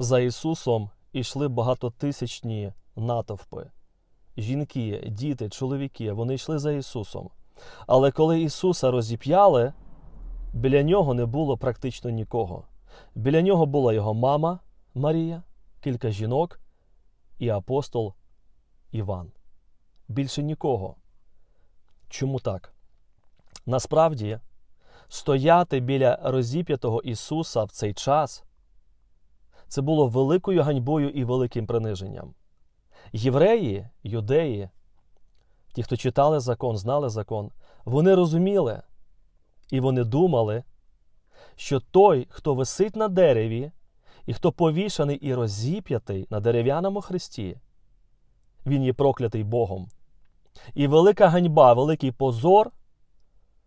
За Ісусом йшли багатотисячні натовпи. Жінки, діти, чоловіки, вони йшли за Ісусом. Але коли Ісуса розіп'яли, біля нього не було практично нікого. Біля нього була його мама Марія, кілька жінок і апостол Іван. Більше нікого. Чому так? Насправді, стояти біля розіп'ятого Ісуса в цей час це було великою ганьбою і великим приниженням. Євреї, юдеї, ті, хто читали закон, знали закон, вони розуміли і вони думали, що той, хто висить на дереві, і хто повішаний і розіп'ятий на дерев'яному хресті, він є проклятий Богом. І велика ганьба, великий позор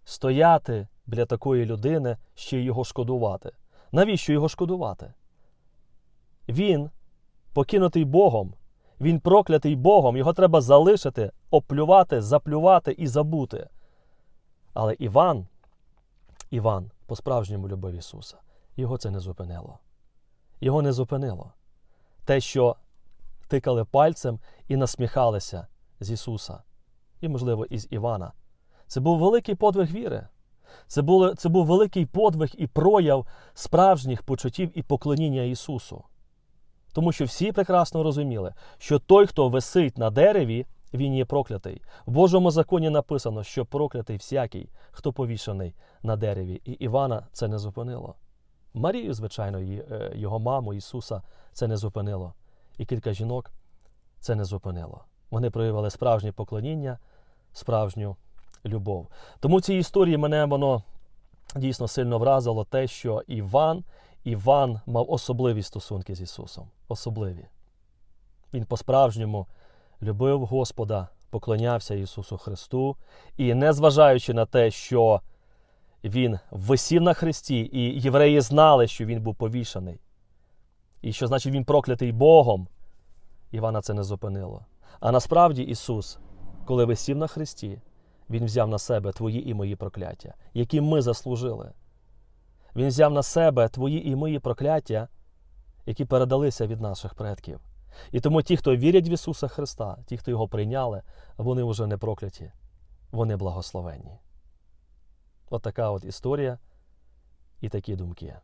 стояти біля такої людини, ще й його шкодувати. Навіщо його шкодувати? Він покинутий Богом, він проклятий Богом, його треба залишити, оплювати, заплювати і забути. Але Іван, Іван по-справжньому любив Ісуса. Його це не зупинило. Його не зупинило. Те, що тикали пальцем і насміхалися з Ісуса, і, можливо, із Івана. Це був великий подвиг віри. Це, було, це був великий подвиг і прояв справжніх почуттів і поклоніння Ісусу. Тому що всі прекрасно розуміли, що той, хто висить на дереві, він є проклятий. В Божому законі написано, що проклятий всякий, хто повішаний на дереві. І Івана це не зупинило. Марію, звичайно, е, його маму Ісуса це не зупинило. І кілька жінок це не зупинило. Вони проявили справжнє поклоніння, справжню любов. Тому цій історії мене воно дійсно сильно вразило те, що Іван, Іван мав особливі стосунки з Ісусом. Особливі. Він по-справжньому любив Господа, поклонявся Ісусу Христу. І незважаючи на те, що він висів на хресті, і євреї знали, що він був повішаний, і що значить він проклятий Богом, Івана це не зупинило. А насправді Ісус, коли висів на хресті, Він взяв на себе твої і мої прокляття, які ми заслужили. Він взяв на себе твої і мої прокляття, які передалися від наших предків. І тому ті, хто вірять в Ісуса Христа, ті, хто його прийняли, вони вже не прокляті, вони благословенні. От така от історія і такі думки.